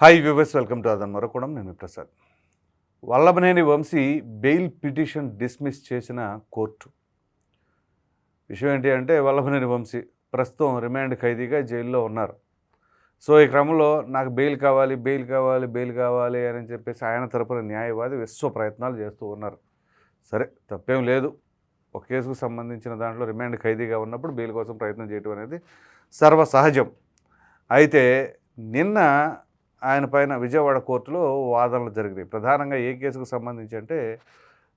Hi viewers welcome to అదన్ మరొకడం నేను Prasad Vallabhaneni Vamsi bail petition dismiss చేసిన కోర్టు విషయం ఏంటి అంటే వల్లభనేని వంశీ ప్రస్తుతం రిమాండ్ ఖైదీగా జైల్లో ఉన్నారు సో ఈ క్రమంలో నాకు బెయిల్ కావాలి బెయిల్ కావాలి బెయిల్ కావాలి అని చెప్పేసి ఆయన తరపున న్యాయవాది విశ్వ ప్రయత్నాలు చేస్తూ ఉన్నారు సరే తప్పేం లేదు. ఒక కేసుకు సంబంధించిన దాంట్లో రిమాండ్ ఖైదీగా ఉన్నప్పుడు బెయిల్ కోసం ప్రయత్నం చేయడం అనేది సర్వసహజం. అయితే నిన్న ఆయన పైన విజయవాడ కోర్టులో వాదనలు జరిగినాయి. ప్రధానంగా ఏ కేసుకు సంబంధించి అంటే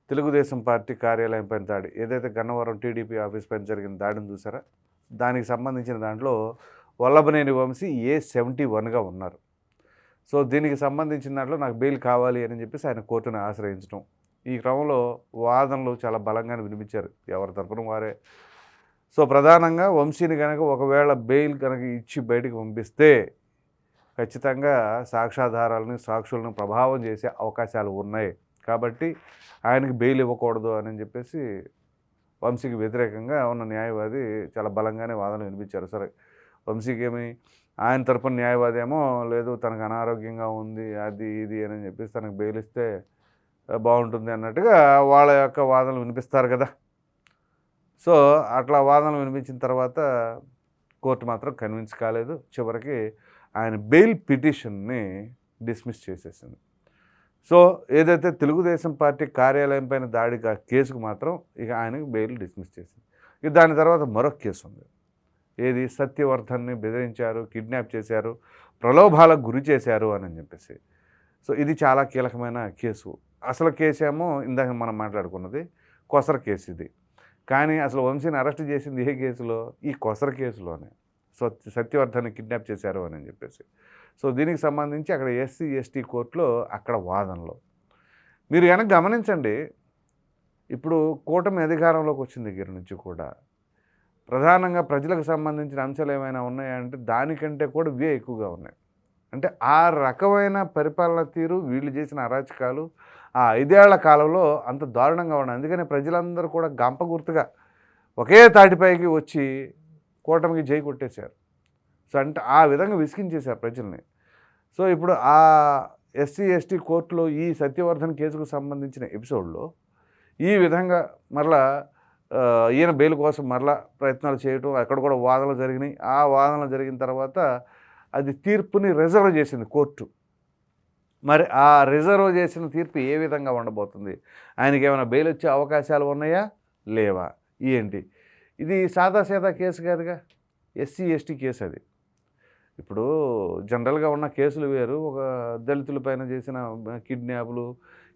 తెలుగుదేశం పార్టీ కార్యాలయం పైన దాడి. ఏదైతే గన్నవరం టీడీపీ ఆఫీస్ పైన జరిగిన దాడిని చూసారా? దానికి సంబంధించిన దాంట్లో వల్లభనేని వంశీ ఏ సెవెంటీ వన్గా ఉన్నారు. సో దీనికి సంబంధించిన దాంట్లో నాకు బెయిల్ కావాలి అని చెప్పేసి ఆయన కోర్టును ఆశ్రయించడం. ఈ క్రమంలో వాదనలు చాలా బలంగానే వినిపించారు ఎవరి తరపున వారే. సో ప్రధానంగా వంశీని కనుక ఒకవేళ బెయిల్ కనుక ఇచ్చి బయటికి పంపిస్తే ఖచ్చితంగా సాక్ష్యాధారాలను సాక్షులను ప్రభావం చేసే అవకాశాలు ఉన్నాయి. కాబట్టి ఆయనకి బెయిల్ ఇవ్వకూడదు అని చెప్పేసి వంశీకి వ్యతిరేకంగా ఉన్న న్యాయవాది చాలా బలంగానే వాదన వినిపించారు. సరే వంశీకి ఏమి ఆయన తరపున న్యాయవాది ఏమో లేదు తనకు అనారోగ్యంగా ఉంది అది ఇది అని చెప్పేసి తనకు బెయిల్ ఇస్తే బాగుంటుంది అన్నట్టుగా వాళ్ళ యొక్క వాదనలు వినిపిస్తారు కదా. సో అట్లా వాదనలు వినిపించిన తర్వాత కోర్టు మాత్రం కన్విన్స్ కాలేదు. చివరికి ఆయన బెయిల్ పిటిషన్ని డిస్మిస్ చేసేసింది. సో ఏదైతే తెలుగుదేశం పార్టీ కార్యాలయం పైన దాడిగా కేసుకు మాత్రం ఇక ఆయనకు బెయిల్ డిస్మిస్ చేసింది. ఇక దాని తర్వాత మరొక కేసు ఉంది. ఏది? సత్యవర్ధన్ని బెదిరించారు కిడ్నాప్ చేశారు ప్రలోభాలకు గురి చేశారు అని చెప్పేసి. సో ఇది చాలా కీలకమైన కేసు. అసలు కేసు ఏమో ఇందాక మనం మాట్లాడుకున్నది కొసర కేసు ఇది. కానీ అసలు వంశీని అరెస్ట్ చేసింది ఏ కేసులో? ఈ కొసర కేసులోనే. సత్య సత్యవర్ధన్ని కిడ్నాప్ చేశారు అని చెప్పేసి. సో దీనికి సంబంధించి అక్కడ ఎస్సీ ఎస్టీ కోర్టులో అక్కడ వాదనలో. మీరు కనుక గమనించండి ఇప్పుడు కూటమి అధికారంలోకి వచ్చింది దగ్గర నుంచి కూడా ప్రధానంగా ప్రజలకు సంబంధించిన అంశాలు ఏమైనా ఉన్నాయంటే దానికంటే కూడా ఇవే ఎక్కువగా ఉన్నాయి. అంటే ఆ రకమైన పరిపాలన తీరు వీళ్ళు చేసిన అరాచకాలు ఆ ఐదేళ్ళ కాలంలో అంత దారుణంగా ఉన్నాయి. అందుకని ప్రజలందరూ కూడా గంప గుర్తుగా ఒకే తాటిపైకి వచ్చి కూటమికి జై కొట్టేశారు. సో అంటే ఆ విధంగా విసిగించేశారు ప్రజల్ని. సో ఇప్పుడు ఆ ఎస్సీ ఎస్టీ కోర్టులో ఈ సత్యవర్ధన్ కేసుకు సంబంధించిన ఎపిసోడ్లో ఈ విధంగా మరలా ఈయన బెయిల్ కోసం మరలా ప్రయత్నాలు చేయటం అక్కడ కూడా వాదనలు జరిగినాయి. ఆ వాదనలు జరిగిన తర్వాత అది తీర్పుని రిజర్వ్ చేసింది కోర్టు. మరి ఆ రిజర్వ్ చేసిన తీర్పు ఏ విధంగా ఉండబోతుంది? ఆయనకి ఏమైనా బెయిల్ వచ్చే అవకాశాలు ఉన్నాయా? లేవా? ఏంటి? ఇది సాదాసీదా కేసు కాదుగా. ఎస్సీ ఎస్టీ కేసు అది. ఇప్పుడు జనరల్గా ఉన్న కేసులు వేరు. ఒక దళితుల పైన చేసిన కిడ్నాపులు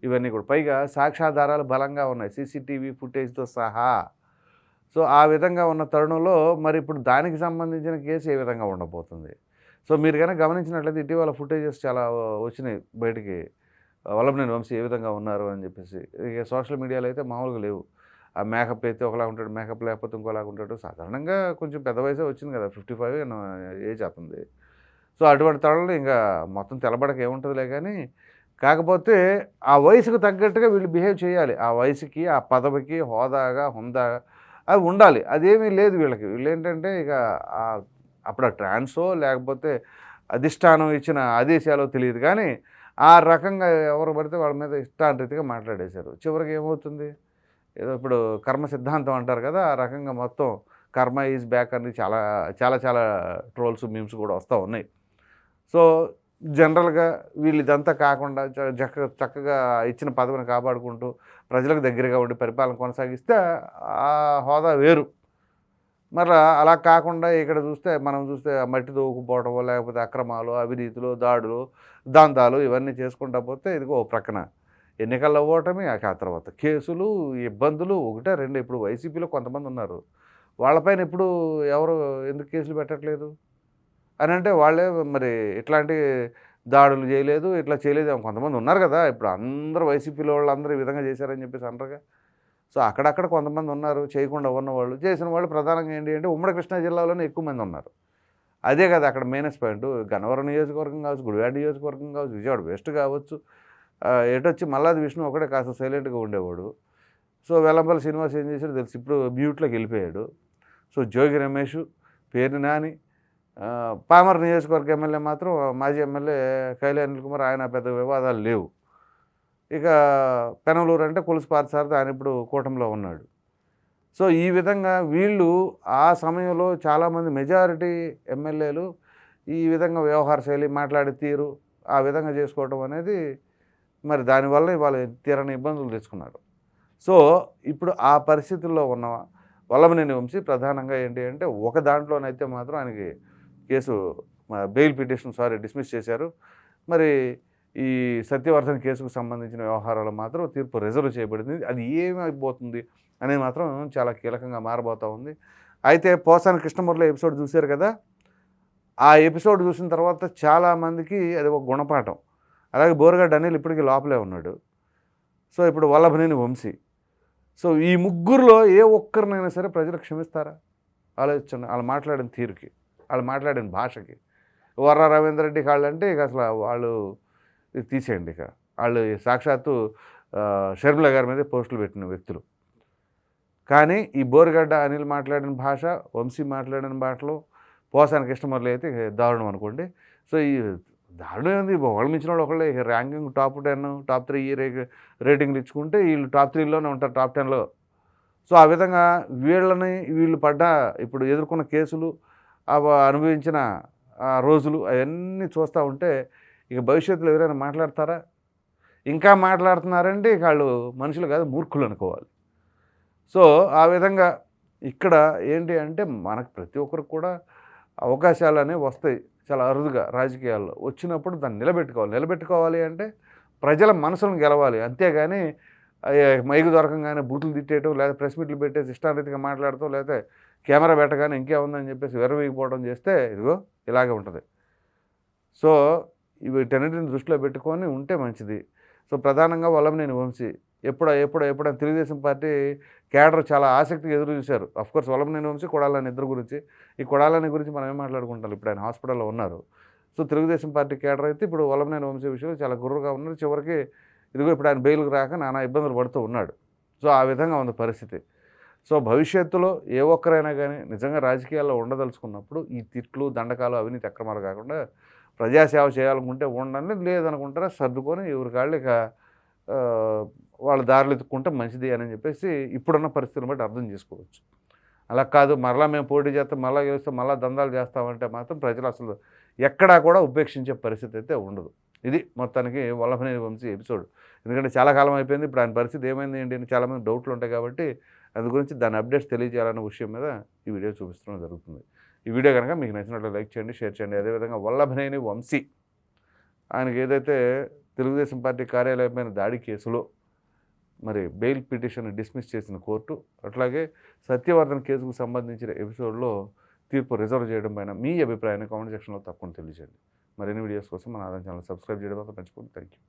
ఇవన్నీ కూడా. పైగా సాక్ష్యాధారాలు బలంగా ఉన్నాయి. సీసీటీవీ ఫుటేజ్తో సహా. సో ఆ విధంగా ఉన్న తరుణంలో మరి ఇప్పుడు దానికి సంబంధించిన కేసు ఏ విధంగా ఉండబోతుంది? సో మీరు కనుక గమనించినట్లయితే ఇటీవల ఫుటేజెస్ చాలా వచ్చినాయి బయటికి. వల్లభనేని వంశీ ఏ విధంగా ఉన్నారు అని చెప్పేసి. ఇక సోషల్ మీడియాలో అయితే మామూలుగా లేవు. ఆ మేకప్ అయితే ఒకలా ఉంటాడు మేకప్ లేకపోతే ఇంకోలాగా ఉంటాడు. సాధారణంగా కొంచెం పెద్ద వయసే వచ్చింది కదా ఫిఫ్టీ ఫైవ్ ఏజ్ అవుతుంది సో అటువంటి తరుణంలో ఇంకా మొత్తం తెలబడక ఏముంటుందిలే కానీ కాకపోతే ఆ వయసుకు తగ్గట్టుగా వీళ్ళు బిహేవ్ చేయాలి. ఆ వయసుకి ఆ పదవికి హోదాగా హుందాగా అవి ఉండాలి. అదేమీ లేదు వీళ్ళకి. వీళ్ళు ఏంటంటే ఇక అప్పుడు ఆ ట్రాన్సో లేకపోతే అధిష్టానం ఇచ్చిన ఆదేశాలో తెలియదు కానీ ఆ రకంగా ఎవరు పడితే వాళ్ళ మీద ఇష్టాంరీతిగా మాట్లాడేశారు. చివరికి ఏమవుతుంది? ఏదో ఇప్పుడు కర్మ సిద్ధాంతం అంటారు కదా ఆ రకంగా మొత్తం కర్మ ఈజ్ బ్యాక్ అని చాలా చాలా చాలా ట్రోల్స్ మీమ్స్ కూడా వస్తూ ఉన్నాయి. సో జనరల్గా వీళ్ళు ఇదంతా కాకుండా చ- చక్క చక్కగా ఇచ్చిన పదవిని కాపాడుకుంటూ ప్రజలకు దగ్గరగా ఉండి పరిపాలన కొనసాగిస్తే ఆ హోదా వేరు. మరి అలా కాకుండా ఇక్కడ చూస్తే మనం చూస్తే మట్టి తోకుపోవడం లేకపోతే అక్రమాలు అవినీతులు దాడులు దాంతాలు ఇవన్నీ చేసుకుంటా పోతే ఇదిగో ప్రక్కన. ఎన్నికల్లో ఓటమి ఆ తర్వాత. కేసులు ఇబ్బందులు ఒకటే రెండు. ఇప్పుడు వైసీపీలో కొంతమంది ఉన్నారు. వాళ్ళపైన ఇప్పుడు ఎవరు ఎందుకు కేసులు పెట్టట్లేదు? అని అంటే వాళ్ళే మరి ఇట్లాంటి దాడులు చేయలేదు ఇట్లా చేయలేదు కొంతమంది ఉన్నారు కదా. ఇప్పుడు అందరూ వైసీపీలో వాళ్ళు అందరూ ఈ విధంగా చేశారని చెప్పేసి అంటారుగా సో అక్కడక్కడ కొంతమంది ఉన్నారు. చేయకుండా ఉన్నవాళ్ళు చేసిన వాళ్ళు ప్రధానంగా ఏంటి అంటే ఉమ్మడి కృష్ణా జిల్లాలోనే ఎక్కువ మంది ఉన్నారు. అదే కదా అక్కడ మెయినస్ పాయింట్ గన్నవరం నియోజకవర్గం కావచ్చు గుడివాడ నియోజకవర్గం కావచ్చు విజయవాడ వెస్ట్ కావచ్చు ఎటొచ్చి మల్లాది విష్ణు ఒకటే కాస్త సైలెంట్గా ఉండేవాడు. సో వెల్లంపల్లి శ్రీనివాస్ ఏం చేశాడు తెలుసు? ఇప్పుడు బ్యూట్లోకి వెళ్ళిపోయాడు. సో జోగి రమేష్ పేరు నాని పామర్ నియోజకవర్గ ఎమ్మెల్యే మాత్రం మాజీ ఎమ్మెల్యే కైలే అనిల్ కుమార్ ఆయన పెద్ద వివాదాలు లేవు. ఇక పెనలూరు అంటే కొలుసు పార్సారితో ఆయన ఇప్పుడు కూటమిలో ఉన్నాడు. సో ఈ విధంగా వీళ్ళు ఆ సమయంలో చాలామంది మెజారిటీ ఎమ్మెల్యేలు ఈ విధంగా వ్యవహార శైలి మాట్లాడే తీరు ఆ విధంగా చేసుకోవటం అనేది మరి దానివల్ల వాళ్ళు తీరని ఇబ్బందులు తెచ్చుకున్నారు సో ఇప్పుడు ఆ పరిస్థితుల్లో ఉన్న వల్లభనేని వంశీ ప్రధానంగా ఏంటి అంటే ఒక దాంట్లోనైతే మాత్రం ఆయనకి case bail petition sorry dismiss చేశారు. మరి ఈ సత్యవర్ధన్ కేసుకు సంబంధించిన వ్యవహారాలు మాత్రం తీర్పు రిజర్వ్ చేయబడింది. అది ఏమైపోతుంది అనేది మాత్రం చాలా కీలకంగా మారబోతూ ఉంది. అయితే పోసాని కృష్ణమురళి ఎపిసోడ్ చూశారు కదా? ఆ ఎపిసోడ్ చూసిన తర్వాత చాలామందికి అది ఒక గుణపాఠం. అలాగే బోరగడ్డ అనిల్ ఇప్పటికీ లోపలే ఉన్నాడు. సో ఇప్పుడు వల్లభనేని వంశీ. సో ఈ ముగ్గురులో ఏ ఒక్కరినైనా సరే ప్రజలు క్షమిస్తారా? ఆలోచించండి వాళ్ళు మాట్లాడిన తీరుకి వాళ్ళు మాట్లాడిన భాషకి. వర్ర రవీంద్ర రెడ్డి వాళ్ళు అంటే ఇక అసలు వాళ్ళు తీసేయండి ఇక. వాళ్ళు సాక్షాత్తు షర్మిల గారి మీద పోస్టులు పెట్టిన వ్యక్తులు. కానీ ఈ బోరగడ్డ అనిల్ మాట్లాడిన భాష వంశీ మాట్లాడిన భాషలో పోసానికి కృష్ణమురళి అయితే దారుణం అనుకోండి. సో ఈ దారుణం ఏంది? ఒకళ్ళు మించిన వాళ్ళు ఒకళ్ళే. Ranking top ten top three రేటింగ్లు ఇచ్చుకుంటే వీళ్ళు టాప్ త్రీలోనే ఉంటారు టాప్ టెన్లో సో ఆ విధంగా వీళ్ళని వీళ్ళు పడ్డ ఇప్పుడు ఎదుర్కొన్న కేసులు అవ అనుభవించిన రోజులు అవన్నీ చూస్తూ ఉంటే ఇక భవిష్యత్తులో ఎవరైనా మాట్లాడతారా? ఇంకా మాట్లాడుతున్నారంటే వాళ్ళు మనుషులు కాదు మూర్ఖులు అనుకోవాలి. సో ఆ విధంగా ఇక్కడ ఏంటి అంటే మనకు ప్రతి ఒక్కరికి కూడా అవకాశాలు అనేవి వస్తాయి. చాలా అరుదుగా రాజకీయాల్లో వచ్చినప్పుడు దాన్ని నిలబెట్టుకోవాలి. నిలబెట్టుకోవాలి అంటే ప్రజల మనసులను గెలవాలి. అంతేగాని మైకు దొరకంగానే బూతులు తిట్టేయటం లేదా ప్రెస్ మీట్లు పెట్టేసి ఇష్టారీతిగా మాట్లాడటం లేకపోతే కెమెరా పెట్టగానే ఇంకేముందని చెప్పేసి వెరవీగిపోవడం చేస్తే ఇదిగో ఇలాగే ఉంటుంది. సో వీటన్నిటిని దృష్టిలో పెట్టుకొని ఉంటే మంచిది. సో ప్రధానంగా వల్లభనేని వంశీ ఎప్పుడో ఎప్పుడో ఎప్పుడైనా తెలుగుదేశం పార్టీ కేడర్ చాలా ఆసక్తిగా ఎదురు చూశారు. అఫ్కోర్స్ వల్లభనేని వంశీ కొడాలని ఇద్దరు గురించి. ఈ కొడాలని గురించి మనం ఏం మాట్లాడుకుంటాం? ఇప్పుడు ఆయన హాస్పిటల్లో ఉన్నారు. సో తెలుగుదేశం పార్టీ కేడర్ అయితే ఇప్పుడు వల్లభనేని వంశీ విషయంలో చాలా గుర్రుగా ఉన్నారు. చివరికి ఇదిగో ఇప్పుడు ఆయన బెయిల్కి రాక నానా ఇబ్బందులు పడుతూ ఉన్నాడు. సో ఆ విధంగా ఉంది పరిస్థితి. సో భవిష్యత్తులో ఏ ఒక్కరైనా కానీ నిజంగా రాజకీయాల్లో ఉండదలుచుకున్నప్పుడు ఈ తిట్లు దండకాలు అవినీతి అక్రమాలు కాకుండా ప్రజాసేవ చేయాలనుకుంటే ఉండండి లేదనుకుంటారా? సర్దుకొని ఎవరి కాళ్ళు ఇక వాళ్ళ దారులు ఎత్తుక్కుంటే మంచిది అని చెప్పేసి ఇప్పుడున్న పరిస్థితిని బట్టి అర్థం చేసుకోవచ్చు. అలా కాదు మరలా మేము పోటీ చేస్తాం మళ్ళా గెలుస్తాం మళ్ళా దందాలు చేస్తామంటే మాత్రం ప్రజలు అసలు ఎక్కడా కూడా ఉపేక్షించే పరిస్థితి అయితే ఉండదు. ఇది మొత్తానికి వల్లభనేని వంశీ ఎపిసోడ్. ఎందుకంటే చాలా కాలం అయిపోయింది ఇప్పుడు ఆయన పరిస్థితి ఏమైంది ఏంటి అని చాలామంది డౌట్లు ఉంటాయి కాబట్టి అందు గురించి దాని అప్డేట్స్ తెలియజేయాలన్న విషయం మీద ఈ వీడియో చూపిస్తడం జరుగుతుంది. ఈ వీడియో కనుక మీకు నచ్చినట్లు లైక్ చేయండి షేర్ చేయండి. అదేవిధంగా వల్లభనేని వంశీ ఆయనకి ఏదైతే తెలుగుదేశం పార్టీ కార్యాలయమైన దాడి కేసులో మరి బెయిల్ పిటిషన్ డిస్మిస్ చేసిన కోర్టు అట్లాగే సత్యవర్ధన్ కేసుకు సంబంధించిన ఎపిసోడ్లో తీర్పు రిజర్వ్ చేయడం పైన మీ అభిప్రాయాన్ని కామెంట్ సెక్షన్లో తప్పకుండా తెలియజేయండి. మరిన్ని వీడియోస్ కోసం మన ఆదాయం ఛానల్ సబ్స్క్రైబ్ చేయడం వల్ల పెంచుకోండి థ్యాంక్ యూ